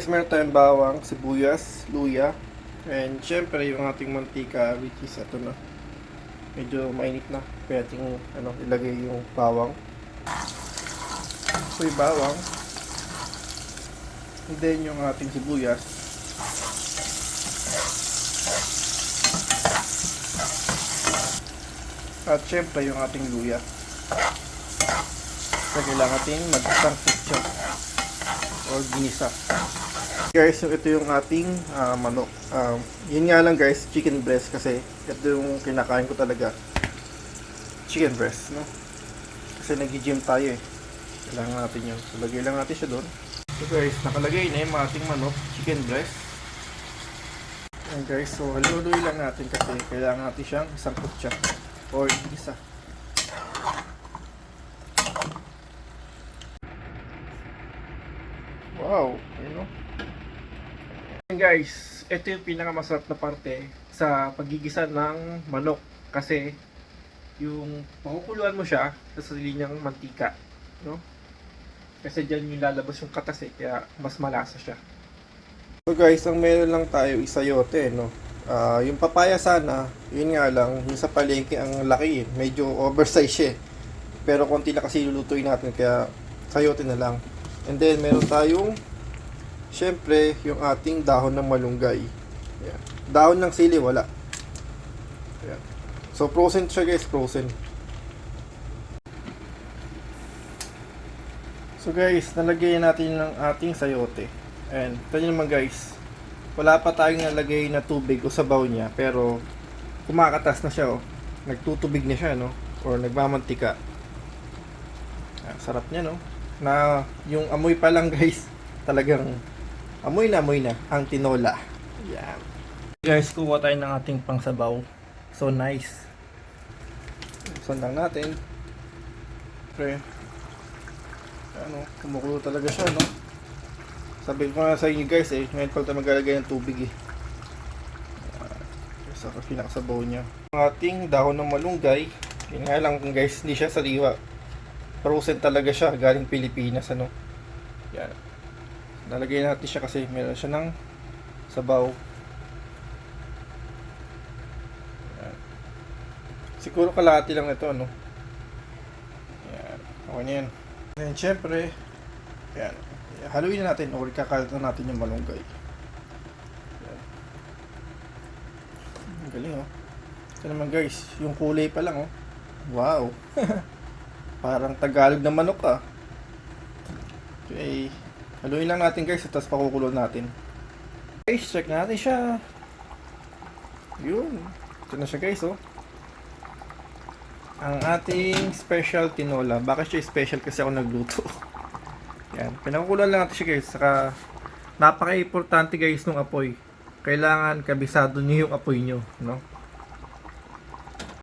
Guys, meron tayong bawang, sibuyas, luya, and syempre yung ating mantika which is ito na. Medyo mainit na. Kaya ating ano, ilagay yung bawang. So yung bawang. And then yung ating sibuyas. At syempre yung ating luya. So kailangan natin siya or ginisa. Guys, ito yung ating ah, manok. Um, yun nga lang guys, chicken breast kasi ito yung kinakain ko talaga. Chicken breast, no? Kasi nag-gym tayo eh. Kailangan natin yun. So, lagay lang natin siya doon. So guys, nakalagay na yung ating manok, chicken breast. Ayan guys, so haluloy lang natin kasi kailangan natin siyang isangkot siya. Or isa. Wow, you know. Guys, ito yung pinakamasarap na parte sa pagigisa ng manok kasi yung pakukuluan mo siya sa sarili niyang mantika, no? Kasi diyan yung lalabas yung katas eh, kaya mas malasa siya. So guys, ang meron lang tayo isayote, no? Ah, yung papaya sana, yun nga lang, yung sa palengke ang laki eh. Medyo oversize siya eh. Pero konti na kasi lulutuin natin, kaya sayote na lang. And then, meron tayong, syempre, yung ating dahon ng malunggay. Ayan. Dahon ng sili, wala. Ayan. So, frozen siya guys, frozen. So guys, nalagay natin ng ating sayote. And, ito naman guys, wala pa tayong nalagay na tubig o sabaw niya, pero kumakatas na siya oh. Nagtutubig na siya, no? Or nagmamantika. Ah, sarap niya, no? Na yung amoy pa lang guys, talagang amoy na amoy na ang tinola. Yan. Guys, kuha tayo ng ating pangsabaw. So nice. Lang natin. Pre. Ano, kumukulo talaga siya, no? Sabi ko nga sa inyo guys eh, ngayon pala tayo maglalagay ng tubig eh. Sa pinakasabaw niya. Ang ating dahon ng malunggay, yun nga lang guys, hindi siya sariwa. Frozen talaga siya, galing Pilipinas ano. Yan. Nalagay natin siya kasi meron siya ng sabaw. Yan. Siguro kalahati lang ito, no? Yan. Okay na yan. Syempre, yan. Haluin na natin or kakalat na natin yung malunggay. Yan. Galing, oh. Ito naman guys, yung kulay pa lang, oh. Wow. Parang Tagalog na manok, ah. Okay. Haluin lang natin guys, tapos pakukulo natin. Guys, check natin siya. Yun. Ito na siya guys, oh. Ang ating special tinola. Bakit siya special kasi ako nagluto? Yan. Pinakukulan lang natin siya guys. Saka, napaka-importante guys nung apoy. Kailangan kabisado niyo yung apoy nyo. No?